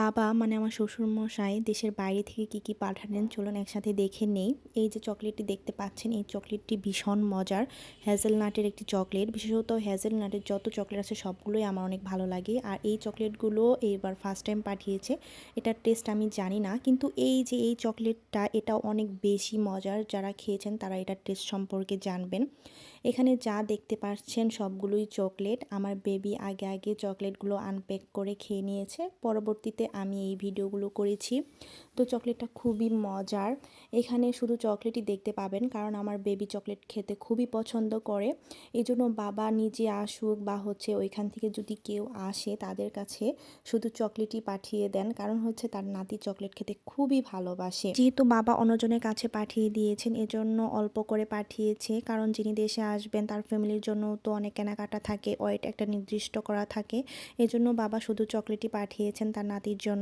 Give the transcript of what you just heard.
বাবা মানে আমার শ্বশুরমশাই দেশের বাইরে থেকে কি কি পাঠালেন চলুন একসাথে দেখে নেই। এই যে চকলেটটি দেখতে পাচ্ছেন, এই চকলেটটি ভীষণ মজার। হ্যাজেলনাটের একটি চকলেট, বিশেষত হ্যাজেলনাটের যত চকলেট আছে সবগুলোই আমার অনেক ভালো লাগে। আর এই চকলেটগুলো এইবার ফার্স্ট টাইম পাঠিয়েছে, এটার টেস্ট আমি জানি না, কিন্তু এই যে এই চকলেটটা, এটা অনেক বেশি মজার। যারা খেয়েছেন তারা এটার টেস্ট সম্পর্কে জানবেন। এখানে যা দেখতে পাচ্ছেন সবগুলোই চকলেট। আমার বেবি আগে আগে চকলেটগুলো আনপ্যাক করে খেয়ে নিয়েছে। পরবর্তীতে আমি এই ভিডিওগুলো করেছি। তো চকলেটটা খুবই মজার। এখানে শুধু চকলেটই দেখতে পাবেন, কারণ আমার বেবি চকলেট খেতে খুবই পছন্দ করে। এই জন্য বাবা নিজে আসুক বা হচ্ছে ওইখান থেকে যদি কেউ আসে তাদের কাছে শুধু চকলেটই পাঠিয়ে দেন, কারণ হচ্ছে তার নাতি চকলেট খেতে খুবই ভালোবাসে। যেহেতু বাবা অন্যজনের কাছে পাঠিয়ে দিয়েছেন, এজন্য অল্প করে পাঠিয়েছে, কারণ যিনি দেশে আসবেন তার ফ্যামিলির জন্য তো অনেক কেনাকাটা থাকে, ওয়েট একটা নির্দিষ্ট করা থাকে। এজন্য বাবা শুধু চকলেটই পাঠিয়েছেন, তার নাতির জন্য